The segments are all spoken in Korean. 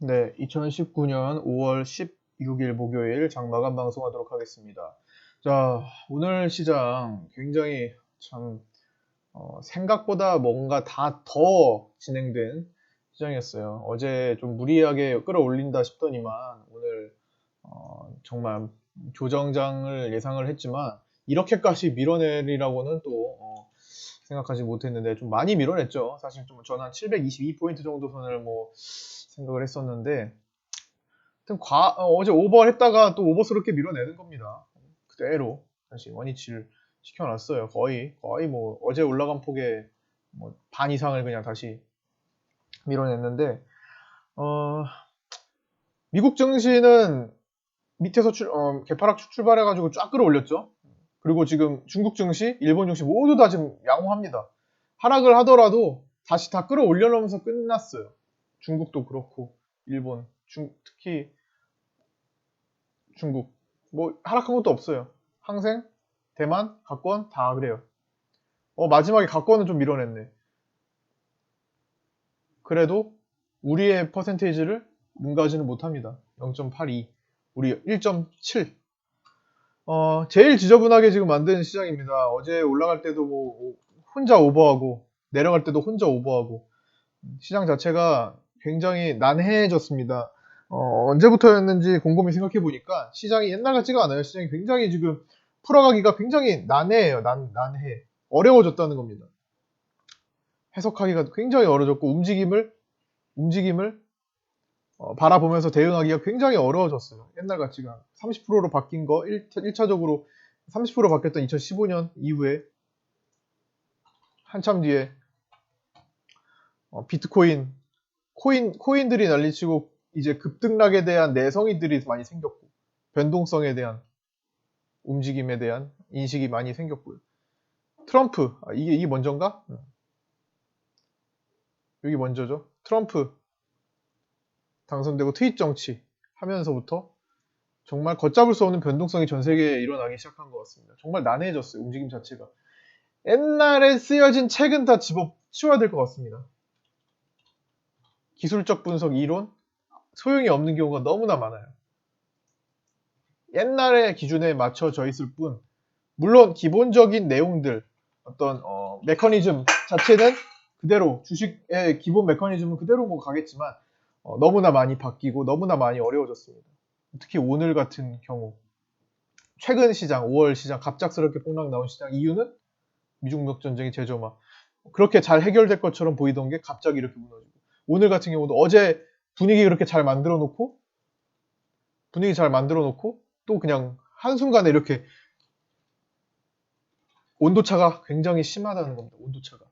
네, 2019년 5월 16일 목요일 장마감 방송하도록 하겠습니다. 자, 오늘 시장 굉장히 참 어, 생각보다 뭔가 다 더 진행된 시장이었어요. 어제 좀 무리하게 끌어올린다 싶더니만 오늘 어, 정말 조정장을 예상을 했지만 이렇게까지 밀어내리라고는 또 어, 생각하지 못했는데 좀 많이 밀어냈죠. 사실 좀한 722포인트 정도 선을 뭐 생각을 했었는데 과, 어, 제 오버했다가 또 오버스럽게 밀어내는 겁니다. 그대로 다시 원위치를 시켜놨어요. 거의 거의 뭐 어제 올라간 폭의 뭐 반 이상을 그냥 다시 밀어냈는데 어, 미국 증시는 밑에서 출, 어, 개파락 출발해가지고 쫙 끌어올렸죠. 그리고 지금 중국 증시, 일본 증시 모두 다 지금 양호합니다. 하락을 하더라도 다시 다 끌어올려놓으면서 끝났어요. 중국도 그렇고 일본, 중, 특히 중국 뭐 하락한 것도 없어요. 항생, 대만, 각권 다 그래요. 어 마지막에 각권은 좀 밀어냈네. 그래도 우리의 퍼센테이지를 능가하지는 못합니다. 0.82, 우리 1.7. 어, 제일 지저분하게 지금 만든 시장입니다. 어제 올라갈 때도 뭐 혼자 오버하고 내려갈 때도 혼자 오버하고 시장 자체가 굉장히 난해해졌습니다. 어, 언제부터였는지 곰곰이 생각해 보니까 시장이 옛날 같지가 않아요. 시장이 굉장히 지금 풀어가기가 굉장히 난해해요. 난, 난해. 어려워졌다는 겁니다. 해석하기가 굉장히 어려졌고 움직임을 움직임을 어, 바라보면서 대응하기가 굉장히 어려워졌어요. 옛날 같지가 30%로 바뀐 거 1, 1차적으로 30% 바뀌었던 2015년 이후에 한참 뒤에 어, 비트코인 코인 코인들이 난리치고 이제 급등락에 대한 내성이들이 많이 생겼고 변동성에 대한 움직임에 대한 인식이 많이 생겼고요. 트럼프 아, 이게 이게 먼저인가? 음. 여기 먼저죠. 트럼프 당선되고 트윗 정치 하면서부터 정말 걷잡을 수 없는 변동성이 전 세계에 일어나기 시작한 것 같습니다. 정말 난해해졌어요. 움직임 자체가. 옛날에 쓰여진 책은 다 집어 치워야 될 것 같습니다. 기술적 분석 이론 소용이 없는 경우가 너무나 많아요. 옛날의 기준에 맞춰져 있을 뿐 물론 기본적인 내용들 어떤 어, 메커니즘 자체는 그대로 주식의 기본 메커니즘은 그대로 뭐 가겠지만 어, 너무나 많이 바뀌고 너무나 많이 어려워졌습니다. 특히 오늘 같은 경우 최근 시장 5월 시장 갑작스럽게 폭락 나온 시장 이유는 미중력 전쟁의 재점화 그렇게 잘 해결될 것처럼 보이던 게 갑자기 이렇게 무너지고 오늘 같은 경우도 어제 분위기 그렇게 잘 만들어 놓고 분위기 잘 만들어 놓고 또 그냥 한순간에 이렇게 온도차가 굉장히 심하다는 겁니다. 온도차가.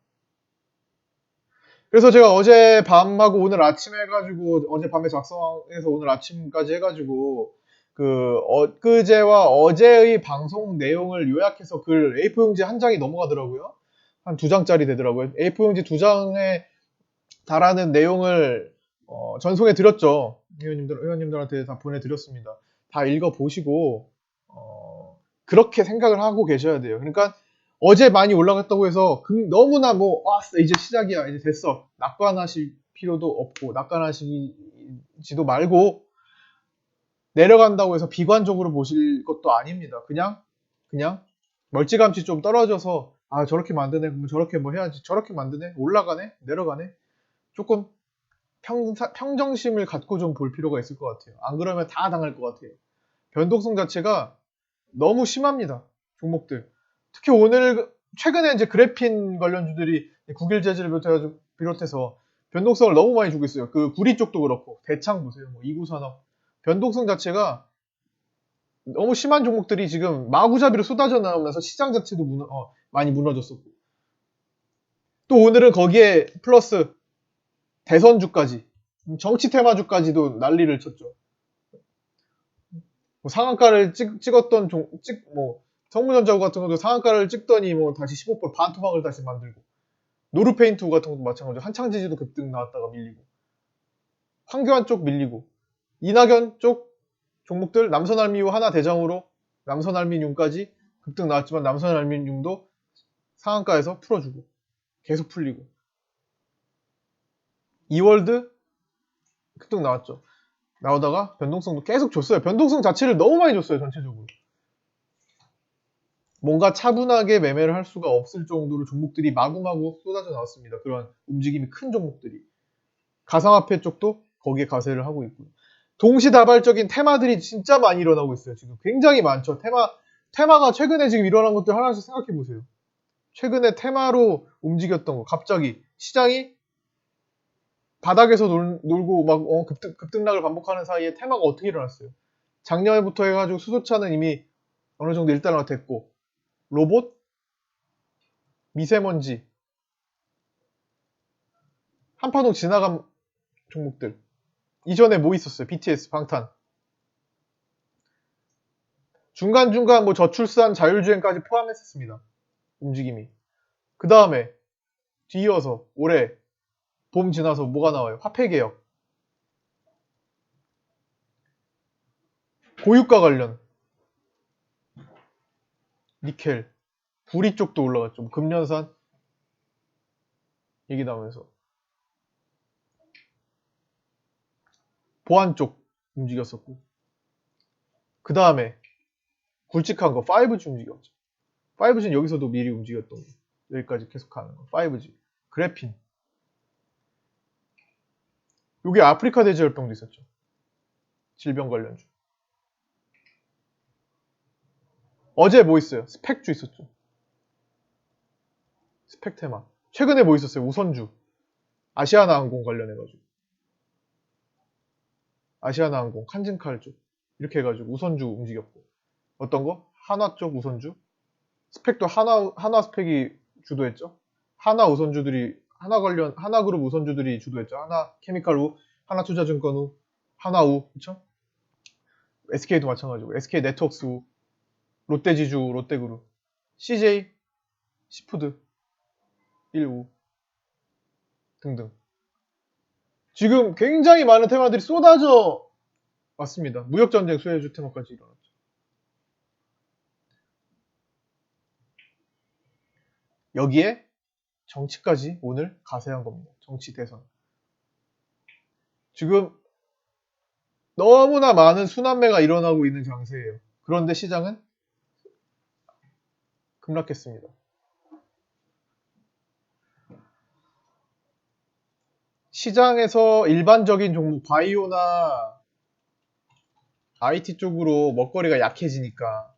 그래서 제가 어제 밤하고 오늘 아침 해가지고 어제 밤에 작성해서 오늘 아침까지 해가지고 그 엊그제와 어제의 방송 내용을 요약해서 글 A4 용지 한 장이 넘어가더라고요. 한 두 장짜리 되더라고요. A4 용지 두 장에 달하는 내용을 어, 전송해 드렸죠. 회원님들 회원님들한테 다 보내드렸습니다. 다 읽어 보시고 어, 그렇게 생각을 하고 계셔야 돼요. 그러니까 어제 많이 올라갔다고 해서 그 너무나 뭐 왔어 이제 시작이야 이제 됐어 낙관하실 필요도 없고 낙관하시지도 말고 내려간다고 해서 비관적으로 보실 것도 아닙니다. 그냥 그냥 멀찌감치 좀 떨어져서 아 저렇게 만드네 그럼 저렇게 뭐 해야지 저렇게 만드네 올라가네 내려가네 조금 평, 평정심을 갖고 좀 볼 필요가 있을 것 같아요. 안 그러면 다 당할 것 같아요. 변동성 자체가 너무 심합니다. 종목들. 특히 오늘 최근에 이제 그래핀 관련주들이 국일 재질을 비롯해서 변동성을 너무 많이 주고 있어요. 그 구리 쪽도 그렇고 대창 보세요. 뭐 이구산업 변동성 자체가 너무 심한 종목들이 지금 마구잡이로 쏟아져 나오면서 시장 자체도 무너, 어, 많이 무너졌었고 또 오늘은 거기에 플러스 대선주까지 정치 테마주까지도 난리를 쳤죠. 뭐 상한가를 찍, 찍었던 종, 찍, 뭐 성문전자구 같은 것도 상한가를 찍더니 뭐 다시 15% 반토막을 다시 만들고 노르페인트 같은 것도 마찬가지로 한창지지도 급등 나왔다가 밀리고 황교안 쪽 밀리고 이낙연 쪽 종목들 남선알미유 하나 대장으로 남선알미늄까지 급등 나왔지만 남선알미늄도 상한가에서 풀어주고 계속 풀리고 이월드 급등 나왔죠. 나오다가 변동성도 계속 줬어요. 변동성 자체를 너무 많이 줬어요, 전체적으로. 뭔가 차분하게 매매를 할 수가 없을 정도로 종목들이 마구마구 쏟아져 나왔습니다. 그런 움직임이 큰 종목들이. 가상화폐 쪽도 거기에 가세를 하고 있고요. 동시다발적인 테마들이 진짜 많이 일어나고 있어요. 지금 굉장히 많죠. 테마, 테마가 최근에 지금 일어난 것들 하나씩 생각해 보세요. 최근에 테마로 움직였던 거, 갑자기 시장이 바닥에서 놀, 놀고 막 어, 급등, 급등락을 반복하는 사이에 테마가 어떻게 일어났어요? 작년부터 해가지고 수소차는 이미 어느 정도 일단화됐고 로봇, 미세먼지, 한파동 지나간 종목들. 이전에 뭐 있었어요? BTS, 방탄. 중간중간 뭐 저출산, 자율주행까지 포함했었습니다. 움직임이. 그 다음에 뒤이어서 올해 봄 지나서 뭐가 나와요? 화폐 개혁. 고유가 관련. 니켈. 구리 쪽도 올라갔죠. 금년산 얘기 나오면서. 보안 쪽 움직였었고. 그 다음에 굵직한 거 5G 움직였죠. 5G는 여기서도 미리 움직였던 거. 여기까지 계속 가는 거. 5G. 그래핀. 여기 아프리카 돼지열병도 있었죠. 질병 관련주. 어제 뭐 있어요? 스펙주 있었죠. 스펙 테마. 최근에 뭐 있었어요? 우선주. 아시아나 항공 관련해가지고. 아시아나 항공, 칸진칼 쪽. 이렇게 해가지고 우선주 움직였고. 어떤 거? 한화 쪽 우선주. 스펙도 하나, 하나 스펙이 주도했죠. 하나 우선주들이, 하나 관련, 하나 그룹 우선주들이 주도했죠. 하나 케미칼 우, 하나 투자증권 우, 하나 우, 그쵸? SK도 마찬가지고. SK 네트워크스 우, 롯데지주, 롯데그룹, CJ, 시푸드, 1우 등등. 지금 굉장히 많은 테마들이 쏟아져 왔습니다. 무역 전쟁 수혜주 테마까지 일어났죠. 여기에 정치까지 오늘 가세한 겁니다. 정치 대선. 지금 너무나 많은 순환매가 일어나고 있는 장세예요. 그런데 시장은 급락했습니다. 시장에서 일반적인 종목 바이오나 IT 쪽으로 먹거리가 약해지니까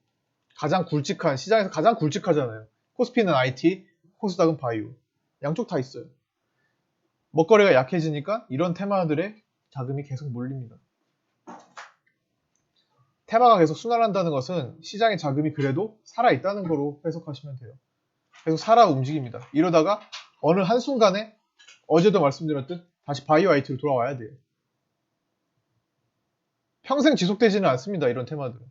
가장 굵직한 시장에서 가장 굵직하잖아요. 코스피는 IT, 코스닥은 바이오. 양쪽 다 있어요. 먹거리가 약해지니까 이런 테마들의 자금이 계속 몰립니다. 테마가 계속 순환한다는 것은 시장의 자금이 그래도 살아있다는 거로 해석하시면 돼요. 계속 살아 움직입니다. 이러다가 어느 한순간에 어제도 말씀드렸듯 다시 바이오 IT로 돌아와야 돼요. 평생 지속되지는 않습니다. 이런 테마들은.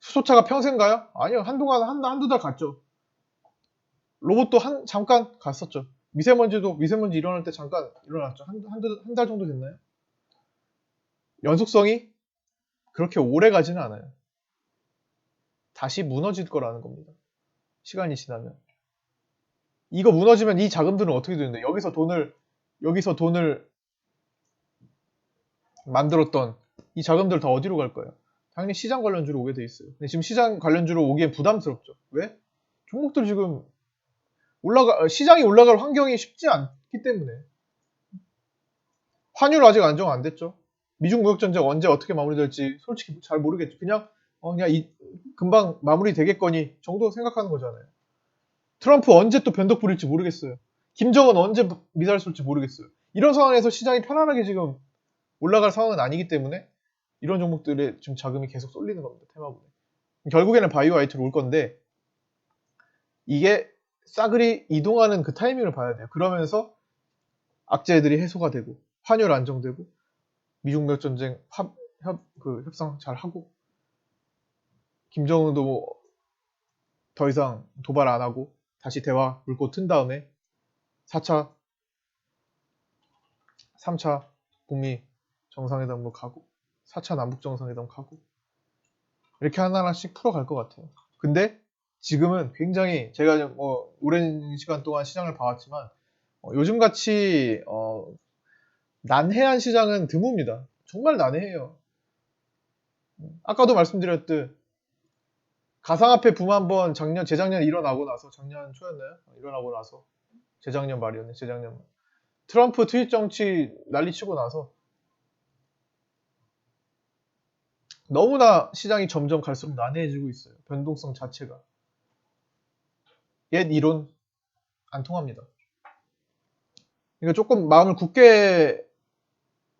수소차가 평생 가요? 아니요. 한동안 한, 한두 달 갔죠. 로봇도 한, 잠깐 갔었죠. 미세먼지도 미세먼지 일어날 때 잠깐 일어났죠. 한, 한두, 한달 정도 됐나요? 연속성이 그렇게 오래 가지는 않아요. 다시 무너질 거라는 겁니다. 시간이 지나면. 이거 무너지면 이 자금들은 어떻게 되는데 여기서 돈을 여기서 돈을 만들었던 이 자금들 다 어디로 갈 거예요? 당연히 시장 관련주로 오게 돼 있어요. 근데 지금 시장 관련주로 오기엔 부담스럽죠. 왜? 종목들 지금 올라가 시장이 올라갈 환경이 쉽지 않기 때문에 환율 아직 안정 안 됐죠. 미중 무역 전쟁 언제 어떻게 마무리될지 솔직히 잘 모르겠죠. 그냥 어, 그냥 이 금방 마무리 되겠거니 정도 생각하는 거잖아요. 트럼프 언제 또 변덕 부릴지 모르겠어요. 김정은 언제 미사일 쏠지 모르겠어요. 이런 상황에서 시장이 편안하게 지금 올라갈 상황은 아니기 때문에 이런 종목들에 지금 자금이 계속 쏠리는 겁니다. 테마군에. 결국에는 바이오 아이트로 올 건데 이게 싸그리 이동하는 그 타이밍을 봐야 돼요. 그러면서 악재들이 해소가 되고 환율 안정되고 미중 무역 전쟁 합, 협, 그 협상 잘 하고 김정은도 뭐 더 이상 도발 안 하고 다시 대화 물고 튼 다음에 4차, 3차 북미 정상회담으로 가고 4차 남북 정상회담 가고 이렇게 하나하나씩 풀어갈 것 같아요. 근데 지금은 굉장히 제가 뭐 오랜 시간 동안 시장을 봐왔지만 어, 요즘같이 어, 난해한 시장은 드뭅니다. 정말 난해해요. 아까도 말씀드렸듯 가상화폐 붐 한번 작년 재작년 일어나고 나서 작년 초였나요? 일어나고 나서 재작년 말이었네. 재작년 말. 트럼프 트윗 정치 난리치고 나서 너무나 시장이 점점 갈수록 난해해지고 있어요. 변동성 자체가. 옛 이론 안 통합니다. 그러니까 조금 마음을 굳게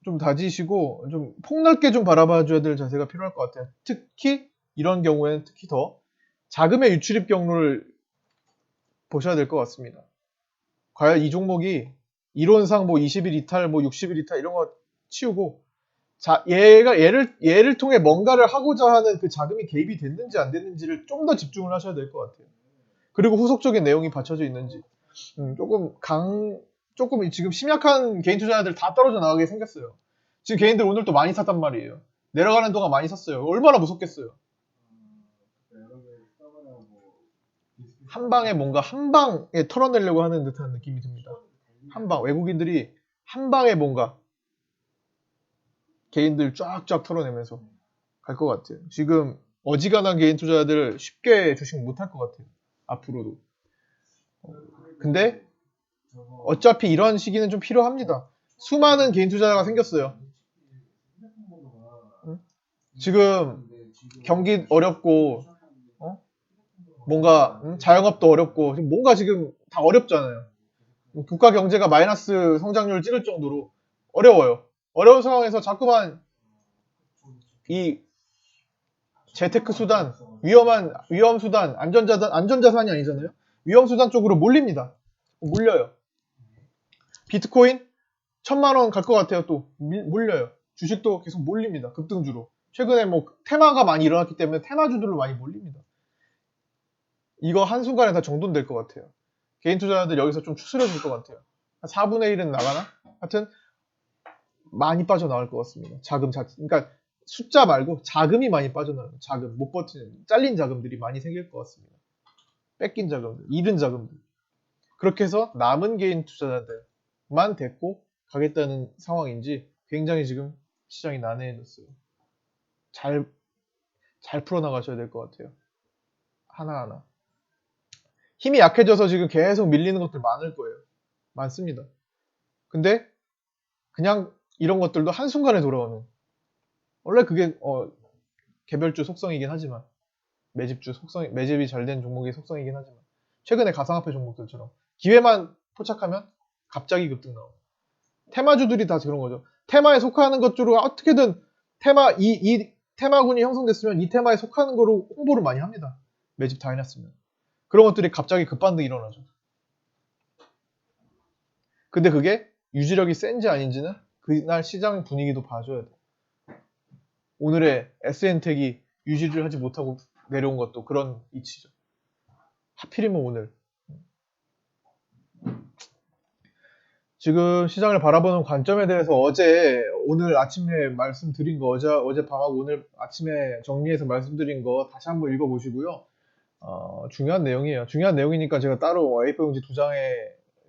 좀 다지시고 좀 폭넓게 좀 바라봐줘야 될 자세가 필요할 것 같아요. 특히 이런 경우에는 특히 더 자금의 유출입 경로를 보셔야 될 것 같습니다. 과연 이 종목이 이론상 뭐 20일 이탈, 뭐 60일 이탈 이런 거 치우고 자 얘가 얘를 얘를 통해 뭔가를 하고자 하는 그 자금이 개입이 됐는지 안 됐는지를 좀 더 집중을 하셔야 될 것 같아요. 그리고 후속적인 내용이 받쳐져 있는지 음, 조금 강 조금 지금 심약한 개인 투자자들 다 떨어져 나가게 생겼어요. 지금 개인들 오늘 또 많이 샀단 말이에요. 내려가는 동안 많이 샀어요. 얼마나 무섭겠어요. 한 방에 뭔가 한 방에 털어내려고 하는 듯한 느낌이 듭니다. 한 방, 외국인들이 한 방에 뭔가 개인들 쫙쫙 털어내면서 갈 것 같아요. 지금 어지간한 개인 투자자들 쉽게 주식 못할 것 같아요. 앞으로도. 어, 근데 어차피 이런 시기는 좀 필요합니다. 수많은 개인 투자자가 생겼어요. 응? 지금 경기 어렵고 어? 뭔가 응? 자영업도 어렵고 뭔가 지금 다 어렵잖아요. 국가 경제가 마이너스 성장률을 찍을 정도로 어려워요. 어려운 상황에서 자꾸만 이 재테크 수단, 위험한 위험 수단, 안전자산 안전자산이 아니잖아요. 위험 수단 쪽으로 몰립니다. 몰려요. 비트코인 천만 원 갈 것 같아요. 또 밀- 몰려요. 주식도 계속 몰립니다. 급등주로. 최근에 뭐 테마가 많이 일어났기 때문에 테마주들로 많이 몰립니다. 이거 한순간에 다 정돈될 것 같아요. 개인 투자자들 여기서 좀 추스려질 것 같아요. 한 4분의 1은 나가나? 하여튼 많이 빠져나갈 것 같습니다. 자금 자 그러니까 숫자 말고 자금이 많이 빠져나가요. 자금 못 버티는 잘린 자금들이 많이 생길 것 같습니다. 뺏긴 자금들, 잃은 자금들. 그렇게 해서 남은 개인 투자자들만 데리고 가겠다는 상황인지 굉장히 지금 시장이 난해해졌어요. 잘, 잘 풀어나가셔야 될 것 같아요. 하나하나. 힘이 약해져서 지금 계속 밀리는 것들 많을 거예요. 많습니다. 근데 그냥 이런 것들도 한순간에 돌아오는. 원래 그게 어, 개별주 속성이긴 하지만 매집주 속성, 매집이 잘 된 종목의 속성이긴 하지만 최근에 가상화폐 종목들처럼 기회만 포착하면 갑자기 급등 나오고 테마주들이 다 그런 거죠. 테마에 속하는 것 쪽으로 어떻게든 테마 이, 이 테마군이 형성됐으면 이 테마에 속하는 거로 홍보를 많이 합니다. 매집 다 해놨으면 그런 것들이 갑자기 급반등이 일어나죠. 근데 그게 유지력이 센지 아닌지는 그날 시장 분위기도 봐줘야 돼. 오늘의 SN텍이 유지를 하지 못하고 내려온 것도 그런 이치죠. 하필이면 오늘. 지금 시장을 바라보는 관점에 대해서 어제 오늘 아침에 말씀드린 거 어제 어제 밤하고 오늘 아침에 정리해서 말씀드린 거 다시 한번 읽어보시고요. 어, 중요한 내용이에요. 중요한 내용이니까 제가 따로 A4 용지 두 장에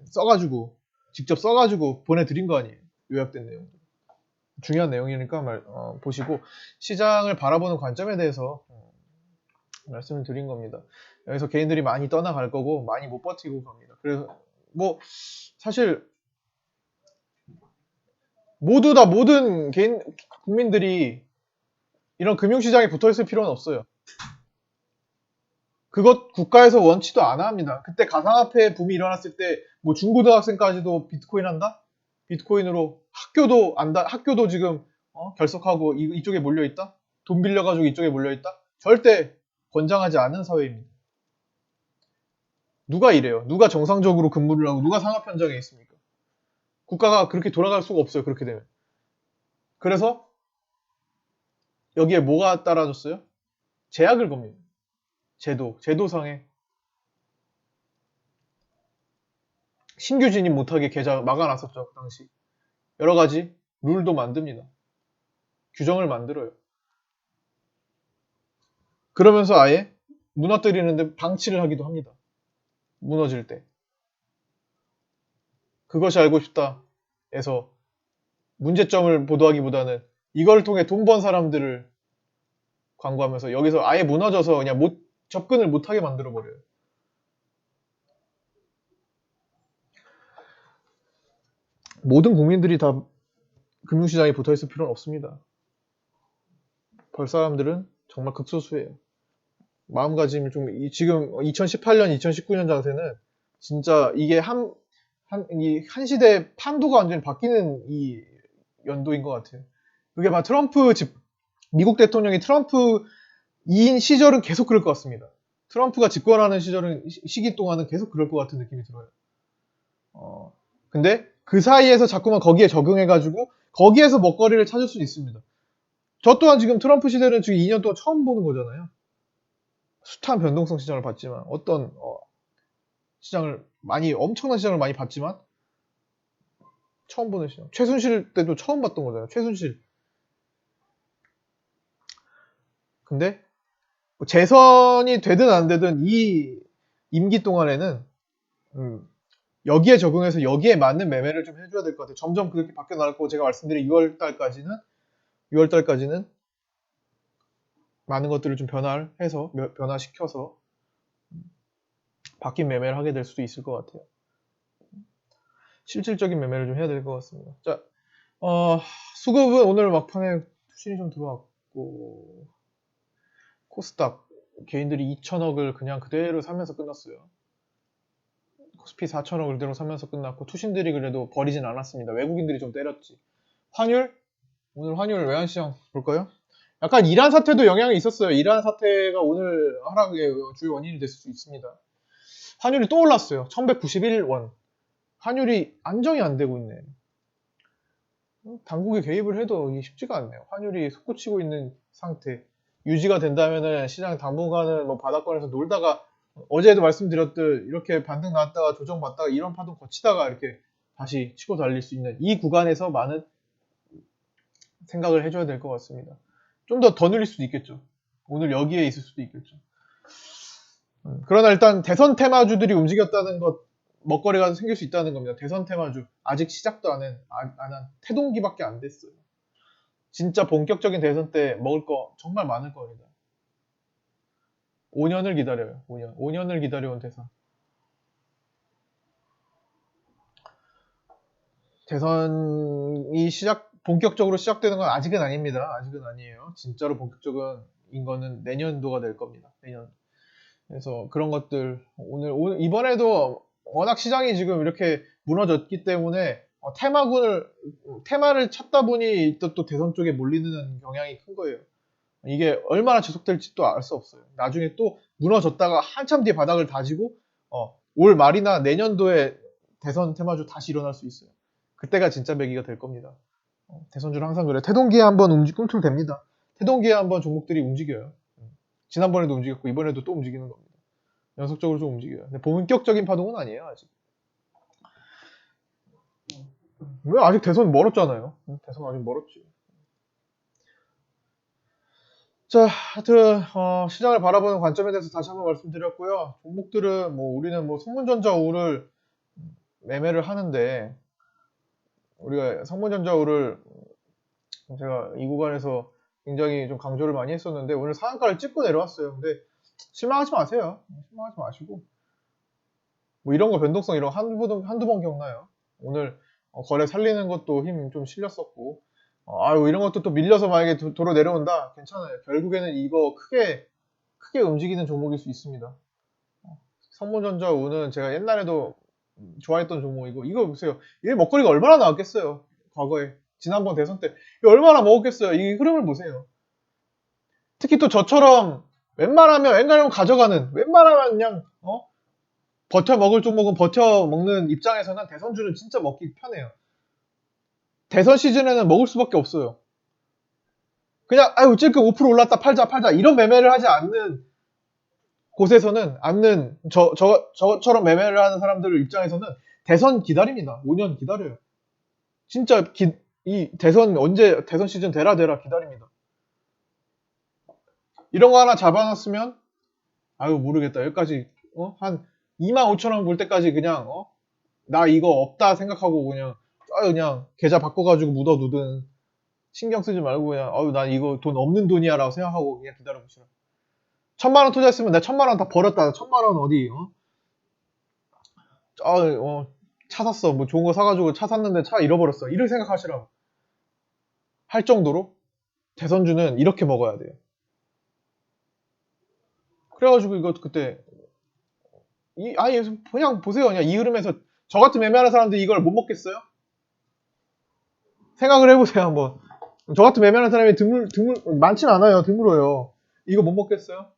써가지고 직접 써가지고 보내드린 거 아니에요. 요약된 내용. 중요한 내용이니까 말, 어, 보시고 시장을 바라보는 관점에 대해서 어, 말씀을 드린 겁니다. 여기서 개인들이 많이 떠나갈 거고 많이 못 버티고 갑니다. 그래서 뭐 사실 모두 다 모든 개인 국민들이 이런 금융시장에 붙어 있을 필요는 없어요. 그것 국가에서 원치도 않아 합니다. 그때 가상화폐 붐이 일어났을 때 뭐 중고등학생까지도 비트코인 한다? 비트코인으로 학교도 안다? 학교도 지금 어? 결석하고 이, 쪽에 몰려 있다? 돈 빌려가지고 이쪽에 몰려 있다? 절대 권장하지 않은 사회입니다. 누가 이래요? 누가 정상적으로 근무를 하고 누가 산업 현장에 있습니까? 국가가 그렇게 돌아갈 수가 없어요. 그렇게 되면. 그래서 여기에 뭐가 따라줬어요? 제약을 겁니다. 제도, 제도상에 신규 진입 못하게 계좌 막아놨었죠. 그 당시. 여러 가지 룰도 만듭니다. 규정을 만들어요. 그러면서 아예 무너뜨리는데 방치를 하기도 합니다. 무너질 때. 그것이 알고 싶다. 에서 문제점을 보도하기보다는 이걸 통해 돈 번 사람들을 광고하면서 여기서 아예 무너져서 그냥 못 접근을 못하게 만들어 버려요. 모든 국민들이 다 금융시장에 붙어 있을 필요는 없습니다. 벌 사람들은 정말 극소수예요. 마음가짐이 좀 이- 지금 2018년, 2019년 장세는 진짜 이게 한, 한, 이 한 시대 판도가 완전히 바뀌는 이 연도인 것 같아요. 그게 막 트럼프 집, 미국 대통령이 트럼프인 시절은 계속 그럴 것 같습니다. 트럼프가 집권하는 시절은, 시- 시기 동안은 계속 그럴 것 같은 느낌이 들어요. 어, 근데 그 사이에서 자꾸만 거기에 적응해가지고 거기에서 먹거리를 찾을 수 있습니다. 저 또한 지금 트럼프 시대는 지금 2년 동안 처음 보는 거잖아요. 숱한 변동성 시장을 봤지만 어떤 어, 시장을 많이 엄청난 시장을 많이 봤지만 처음 보는 시장. 최순실 때도 처음 봤던 거잖아요. 최순실. 근데 뭐 재선이 되든 안 되든 이 임기 동안에는 음, 여기에 적응해서 여기에 맞는 매매를 좀 해줘야 될 것 같아요. 점점 그렇게 바뀌어 나갈 거고 제가 말씀드린 6월 달까지는 6월 달까지는 많은 것들을 좀 변화를 해서 며- 변화시켜서 바뀐 매매를 하게 될 수도 있을 것 같아요. 실질적인 매매를 좀 해야 될 것 같습니다. 자, 어, 수급은 오늘 막판에 투신이 좀 들어왔고 코스닥 개인들이 2천억을 그냥 그대로 사면서 끝났어요. 코스피 4천억을 그대로 사면서 끝났고 투신들이 그래도 버리진 않았습니다. 외국인들이 좀 때렸지. 환율 오늘 환율 외환시장 볼까요? 약간 이란 사태도 영향이 있었어요. 이란 사태가 오늘 하락의 주요 원인이 됐을 수 있습니다. 환율이 또 올랐어요. 1191원. 환율이 안정이 안 되고 있네. 어, 당국이 개입을 해도 쉽지가 않네요. 환율이 솟구치고 있는 상태. 유지가 된다면은 시장 당분간은 뭐 바닥권에서 놀다가 어제도 말씀드렸듯 이렇게 반등 나왔다가 조정받다가 이런 파동 거치다가 이렇게 다시 치고 달릴 수 있는 이 구간에서 많은 생각을 해줘야 될 것 같습니다. 좀 더더 늘릴 수도 있겠죠. 오늘 여기에 있을 수도 있겠죠. 음, 그러나 일단 대선 테마주들이 움직였다는 것, 먹거리가 생길 수 있다는 겁니다. 대선 테마주. 아직 시작도 안 한, 안한 태동기밖에 안 됐어요. 진짜 본격적인 대선 때 먹을 거 정말 많을 겁니다. 5년을 기다려요. 5년. 5년을 기다려온 대선. 대선이 시작, 본격적으로 시작되는 건 아직은 아닙니다. 아직은 아니에요. 진짜로 본격적인 거는 내년도가 될 겁니다. 내년. 그래서 그런 것들, 오늘, 오늘 이번에도 워낙 시장이 지금 이렇게 무너졌기 때문에 어, 테마군을, 테마를 찾다 보니 또, 또 대선 쪽에 몰리는 경향이 큰 거예요. 이게 얼마나 지속될지 또알수 없어요. 나중에 또 무너졌다가 한참 뒤에 바닥을 다지고 어, 올 말이나 내년도에 대선 테마주 다시 일어날 수 있어요. 그때가 진짜 매기가 될 겁니다. 어, 대선주는 항상 그래. 태동기에 한번 움직 꿈틀댑니다. 태동기에 한번 종목들이 움직여요. 음. 지난번에도 움직였고 이번에도 또 움직이는 겁니다. 연속적으로 좀 움직여요. 근데 본격적인 파동은 아니에요 아직. 왜 아직 대선 멀었잖아요. 음, 대선 아직 멀었지. 자, 하여튼 어, 시장을 바라보는 관점에 대해서 다시 한번 말씀드렸고요. 종목들은 뭐 우리는 뭐 성문전자 우를 매매를 하는데 우리가 성문전자 우를 제가 이 구간에서 굉장히 좀 강조를 많이 했었는데 오늘 상한가를 찍고 내려왔어요. 근데 실망하지 마세요. 실망하지 마시고 뭐 이런 거 변동성 이런 거 한두 번 한두 번 기억나요. 오늘 어, 거래 살리는 것도 힘 좀 실렸었고 어, 아유 이런 것도 또 밀려서 만약에 도, 도로 내려온다 괜찮아요. 결국에는 이거 크게 크게 움직이는 종목일 수 있습니다. 어, 성문전자 우는 제가 옛날에도 좋아했던 종목이고 이거 보세요. 이 먹거리가 얼마나 나왔겠어요. 과거에 지난번 대선 때 얼마나 먹었겠어요. 이 흐름을 보세요. 특히 또 저처럼 웬만하면 웬만하면 가져가는 웬만하면 그냥 어 버텨 먹을 종목은 버텨 먹는 입장에서는 대선주는 진짜 먹기 편해요. 대선 시즌에는 먹을 수밖에 없어요. 그냥 아유 찔끔 5% 올랐다 팔자 팔자 이런 매매를 하지 않는 곳에서는 않는 저, 저, 저처럼 매매를 하는 사람들 입장에서는 대선 기다립니다. 5년 기다려요. 진짜 기- 이 대선 언제 대선 시즌 되라 되라 기다립니다. 이런 거 하나 잡아놨으면 아유 모르겠다 여기까지 어? 한 2만 5천 원 볼 때까지 그냥 어? 나 이거 없다 생각하고 그냥 아 그냥 계좌 바꿔가지고 묻어 두든 신경 쓰지 말고 그냥 어유 난 이거 돈 없는 돈이야 라고 생각하고 그냥 기다려보시라. 천만 원 투자했으면 내가 천만 원다 벌었다. 천만 원 어디 어? 아, 어, 차 샀어. 뭐 좋은 거 사가지고 차 샀는데 차 잃어버렸어. 이렇게 생각하시라고. 할 정도로 대선주는 이렇게 먹어야 돼요. 그래가지고 이거 그때 이 아니 그냥 보세요. 그냥 이 흐름에서 저 같은 매매하는 사람들이 이걸 못 먹겠어요? 생각을 해보세요 한번. 저 같은 매매하는 사람이 드물 드물 많진 않아요. 드물어요. 이거 못 먹겠어요?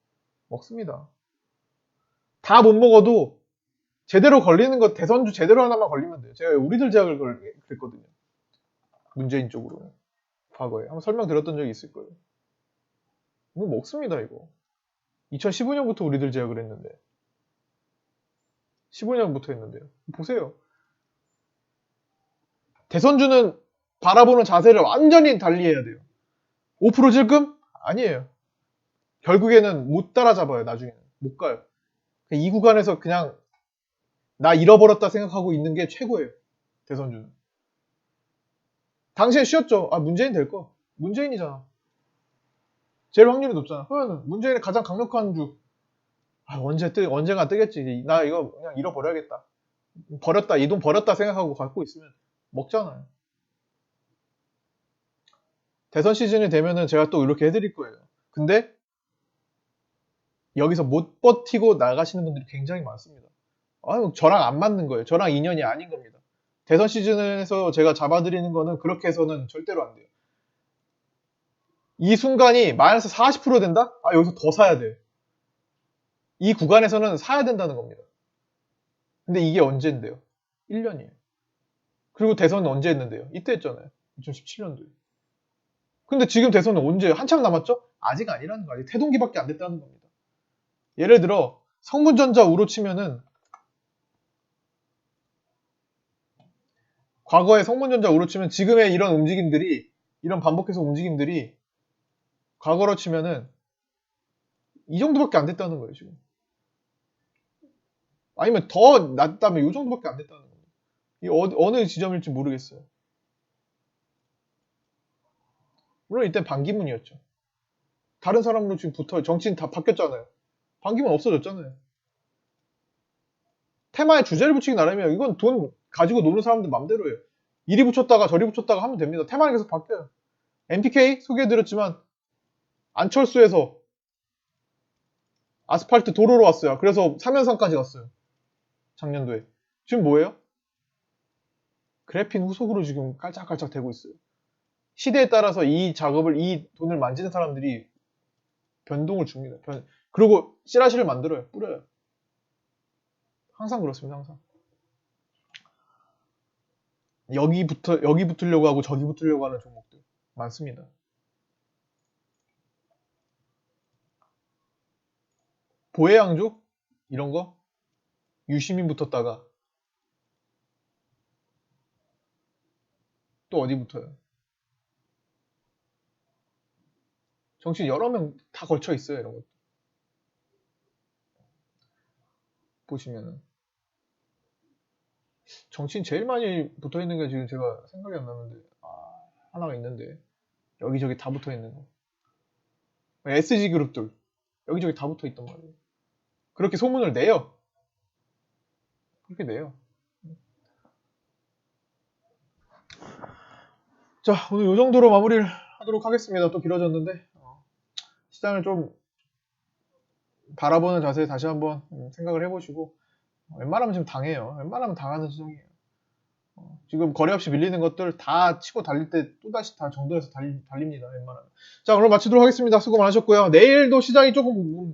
먹습니다. 다 못 먹어도 제대로 걸리는 거 대선주 제대로 하나만 걸리면 돼요. 제가 우리들 제약을 걸, 그랬거든요. 문재인 쪽으로 과거에 한번 설명드렸던 적이 있을 거예요. 이거 먹습니다 이거. 2015년부터 우리들 제약을 했는데 15년부터 했는데요. 보세요. 대선주는 바라보는 자세를 완전히 달리해야 돼요. 5% 질금? 아니에요. 결국에는 못 따라잡아요. 나중에는 못 가요. 이 구간에서 그냥 나 잃어버렸다 생각하고 있는 게 최고예요. 대선주는. 당시에 쉬었죠. 아 문재인 될 거. 문재인이잖아. 제일 확률이 높잖아. 그러면 문재인의 가장 강력한 주. 아, 언제 뜨, 언젠가 뜨겠지. 나 이거 그냥 잃어버려야겠다. 버렸다, 이 돈 버렸다 생각하고 갖고 있으면 먹잖아요. 대선 시즌이 되면은 제가 또 이렇게 해드릴 거예요. 근데 여기서 못 버티고 나가시는 분들이 굉장히 많습니다. 아, 저랑 안 맞는 거예요. 저랑 인연이 아닌 겁니다. 대선 시즌에서 제가 잡아드리는 거는 그렇게 해서는 절대로 안 돼요. 이 순간이 마이너스 40% 된다? 아, 여기서 더 사야 돼요. 이 구간에서는 사야 된다는 겁니다. 근데 이게 언제인데요? 1년이에요. 그리고 대선은 언제 했는데요? 이때 했잖아요. 2017년도에. 근데 지금 대선은 언제? 한참 남았죠? 아직 아니라는 거 아직 태동기밖에 안 됐다는 겁니다. 예를 들어 성문전자 우로 치면은 과거의 성문전자 우로 치면 지금의 이런 움직임들이 이런 반복해서 움직임들이 과거로 치면은 이 정도밖에 안 됐다는 거예요 지금. 아니면 더 낮다면 이 정도밖에 안 됐다는 거예요. 이 어, 어느 지점일지 모르겠어요. 물론 이때 반기문이었죠. 다른 사람으로 지금 붙어 정치인 다 바뀌었잖아요. 반기문 없어졌잖아요. 테마에 주제를 붙이기 나름이에요. 이건 돈 가지고 노는 사람들 맘대로예요. 이리 붙였다가 저리 붙였다가 하면 됩니다. 테마는 계속 바뀌어요. MPK 소개해드렸지만 안철수에서 아스팔트 도로로 왔어요. 그래서 사면상까지 갔어요. 작년도에. 지금 뭐예요? 그래핀 후속으로 지금 깔짝깔짝 되고 있어요. 시대에 따라서 이 작업을, 이 돈을 만지는 사람들이 변동을 줍니다. 변- 그리고 씨라시를 만들어요. 뿌려요. 항상 그렇습니다. 항상. 여기 붙어, 여기 붙으려고 하고 저기 붙으려고 하는 종목들 많습니다. 보혜양조? 이런 거? 유시민 붙었다가 또 어디 붙어요? 정치 여러 명 다 걸쳐 있어요, 이런 것도. 보시면은. 정치인 제일 많이 붙어 있는 게 지금 제가 생각이 안 나는데, 아, 하나가 있는데, 여기저기 다 붙어 있는 거. SG 그룹들, 여기저기 다 붙어 있단 말이에요. 그렇게 소문을 내요. 그렇게 내요. 자, 오늘 이 정도로 마무리를 하도록 하겠습니다. 또 길어졌는데, 어, 시장을 좀 바라보는 자세 다시 한번 음, 생각을 해보시고, 어, 웬만하면 지금 당해요. 웬만하면 당하는 시장이에요. 어, 지금 거래 없이 밀리는 것들 다 치고 달릴 때 또다시 다 정도에서 달리, 달립니다. 웬만하면. 자, 그럼 마치도록 하겠습니다. 수고 많으셨고요. 내일도 시장이 조금, 음,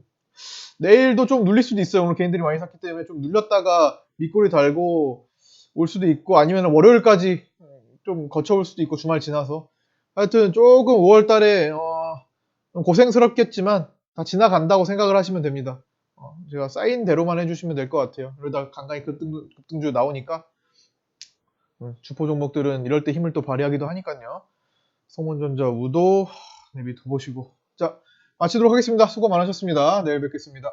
내일도 좀 눌릴 수도 있어요. 오늘 개인들이 많이 샀기 때문에 좀 눌렸다가 밑꼬리 달고 올 수도 있고, 아니면 월요일까지 좀 거쳐올 수도 있고, 주말 지나서. 하여튼 조금 5월 달에, 어, 고생스럽겠지만 다 지나간다고 생각을 하시면 됩니다. 어, 제가 쌓인 대로만 해주시면 될 것 같아요. 그러다 간간히 급등, 급등주 나오니까 음, 주포 종목들은 이럴 때 힘을 또 발휘하기도 하니까요. 성원전자 우도 내비 두 보시고 자 마치도록 하겠습니다. 수고 많으셨습니다. 내일 뵙겠습니다.